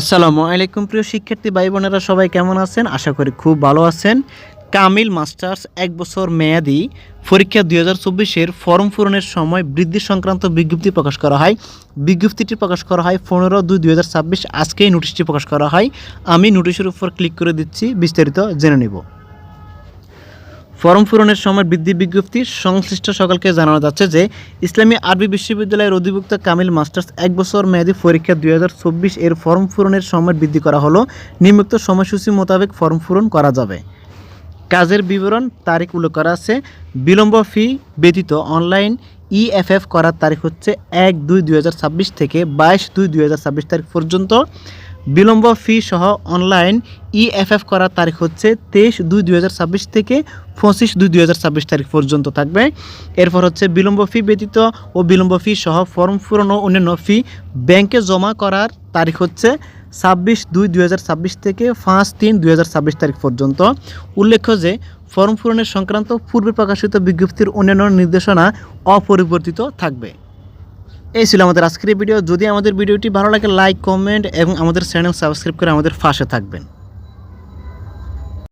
আসসালামু আলাইকুম প্রিয় শিক্ষার্থী ভাই বোনেরা সবাই কেমন আছেন? আশা করি খুব ভালো আছেন। কামিল মাস্টার্স এক বছর মেয়াদি পরীক্ষা দুই হাজার চব্বিশের ফর্ম পূরণের সময় বৃদ্ধি সংক্রান্ত বিজ্ঞপ্তি প্রকাশ করা হয়। বিজ্ঞপ্তিটি প্রকাশ করা হয় পনেরো দুই দুই হাজার ছাব্বিশ। আজকেই নোটিশটি প্রকাশ করা হয়। আমি নোটিশের উপর ক্লিক করে দিচ্ছি, বিস্তারিত জেনে নিব। ফর্ম পূরণের সময় বৃদ্ধি বিজ্ঞপ্তি সংশ্লিষ্ট সকলকে জানানো যাচ্ছে যে ইসলামী আরবি বিশ্ববিদ্যালয়ের অধিভুক্ত কামিল মাস্টার্স এক বছর মেয়াদী পরীক্ষা দুই হাজার চব্বিশ এর ফর্ম পূরণের সময় বৃদ্ধি করা হলো। নিম্নোক্ত সময়সূচি মোতাবেক ফর্ম পূরণ করা যাবে। কাজের বিবরণ তারিখ উল্লেখ করা আছে। বিলম্ব ফি ব্যতীত অনলাইন ইএফএফ করার তারিখ হচ্ছে এক দুই দুই থেকে বাইশ দুই দুই তারিখ পর্যন্ত। বিলম্ব ফি সহ অনলাইন ইএফএফ করার তারিখ হচ্ছে তেইশ দুই দুই থেকে পঁচিশ দুই দুই তারিখ পর্যন্ত থাকবে। এরপর হচ্ছে বিলম্ব ফি ব্যতীত ও বিলম্ব ফি সহ ফর্ম পূরণ ও অন্যান্য ফি ব্যাংকে জমা করার তারিখ হচ্ছে ছাব্বিশ দুই দুই থেকে পাঁচ তিন দুই তারিখ পর্যন্ত। উল্লেখ্য যে ফর্ম পূরণের সংক্রান্ত পূর্বে প্রকাশিত বিজ্ঞপ্তির অন্যান্য নির্দেশনা অপরিবর্তিত থাকবে। এই ছিল আমাদের আজকের ভিডিও। যদি আমাদের ভিডিওটি ভালো লাগে লাইক কমেন্ট এবং আমাদের চ্যানেল সাবস্ক্রাইব করে আমাদের ফাঁসে থাকবেন।